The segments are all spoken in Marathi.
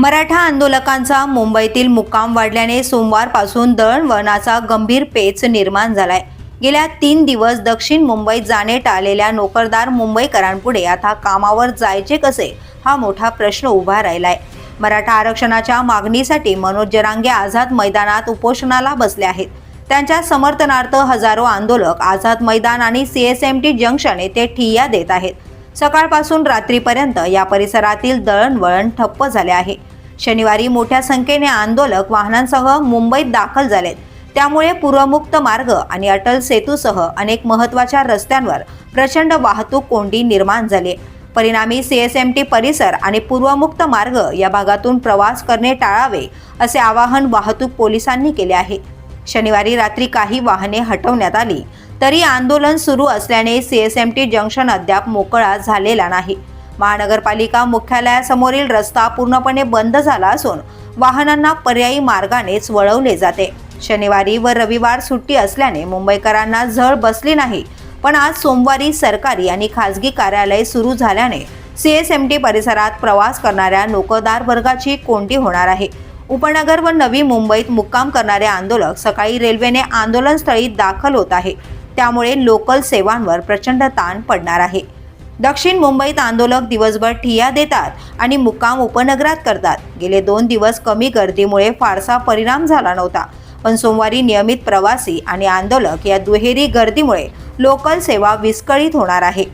मराठा आंदोलकांचा मुंबईतील मुक्काम वाढल्याने सोमवारपासून दळणवळणाचा गंभीर पेच निर्माण झालाय. गेल्या तीन दिवस दक्षिण मुंबईत जाणे टाळलेल्या नोकरदार मुंबईकरांपुढे आता कामावर जायचे कसे हा मोठा प्रश्न उभा राहिलाय. मराठा आरक्षणाच्या मागणीसाठी मनोज जरांगे आझाद मैदानात उपोषणाला बसले आहेत. त्यांच्या समर्थनार्थ हजारो आंदोलक आझाद मैदान आणि सीएसएमटी जंक्शन येथे ठिय्या देत आहेत. सकाळपासून रात्रीपर्यंत या परिसरातील दळणवळण ठप्प झाले आहे. शनिवारी मोठ्या संख्येने आंदोलक वाहनांसह मुंबईत दाखल झालेत. त्यामुळे पूर्वमुक्त मार्ग आणि अटल सेतूसह अनेक महत्त्वाच्या रस्त्यांवर प्रचंड वाहतूक कोंडी निर्माण झाली. एस परिणामी सीएसएमटी परिसर आणि पूर्वमुक्त मार्ग या भागातून प्रवास करणे टाळावे असे आवाहन वाहतूक पोलिसांनी केले आहे. शनिवारी रात्री काही वाहने हटवण्यात आली तरी आंदोलन सुरू असल्याने सीएसएमटी जंक्शन अद्याप मोकळा झालेला नाही. महानगरपालिका मुख्यालयासमोरील रस्ता पूर्णपणे बंद झाला असून वाहनांना पर्यायी मार्गानेच वळवले जाते. शनिवारी व रविवार सुट्टी असल्याने मुंबईकरांना झळ बसली नाही. पण आज सोमवारी सरकारी आणि खासगी कार्यालय सुरू झाल्याने सीएसएमटी परिसरात प्रवास करणाऱ्या नोकरदार वर्गाची कोंडी होणार आहे. उपनगर व नवी मुंबईत मुक्काम करणारे आंदोलक सकाळी रेल्वेने आंदोलनस्थळी दाखल होत आहे. त्यामुळे लोकल सेवांवर प्रचंड ताण पडणार आहे. दक्षिण मुंबईत आंदोलक दिवसभर ठिया देतात आणि मुक्काम उपनगरात करतात. गेले दोन दिवस कमी गर्दीमुळे फारसा परिणाम झाला नव्हता. पण सोमवारी नियमित प्रवासी आणि आंदोलक या दुहेरी गर्दीमुळे लोकल सेवा विस्कळीत होणार आहे.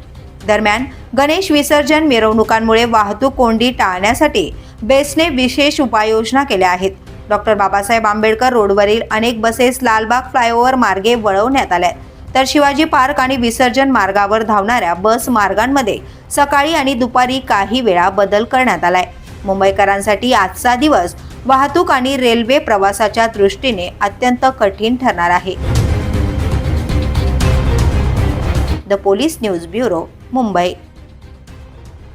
दरम्यान गणेश विसर्जन मिरवणुकांमुळे वाहतूक कोंडी टाळण्यासाठी बेस्टने विशेष उपाययोजना केल्या आहेत. डॉक्टर बाबासाहेब आंबेडकर रोडवरील अनेक बसेस लालबाग फ्लायओव्हर मार्गे वळवण्यात आल्या आहेत. तर शिवाजी पार्क आणि विसर्जन मार्गावर धावणाऱ्या बस मार्गांमध्ये सकाळी आणि दुपारी काही वेळा बदल करण्यात आलाय. मुंबईकरांसाठी आजचा दिवस वाहतूक आणि रेल्वे प्रवासाच्या दृष्टीने अत्यंत कठीण ठरणार आहे. The police news bureau Mumbai.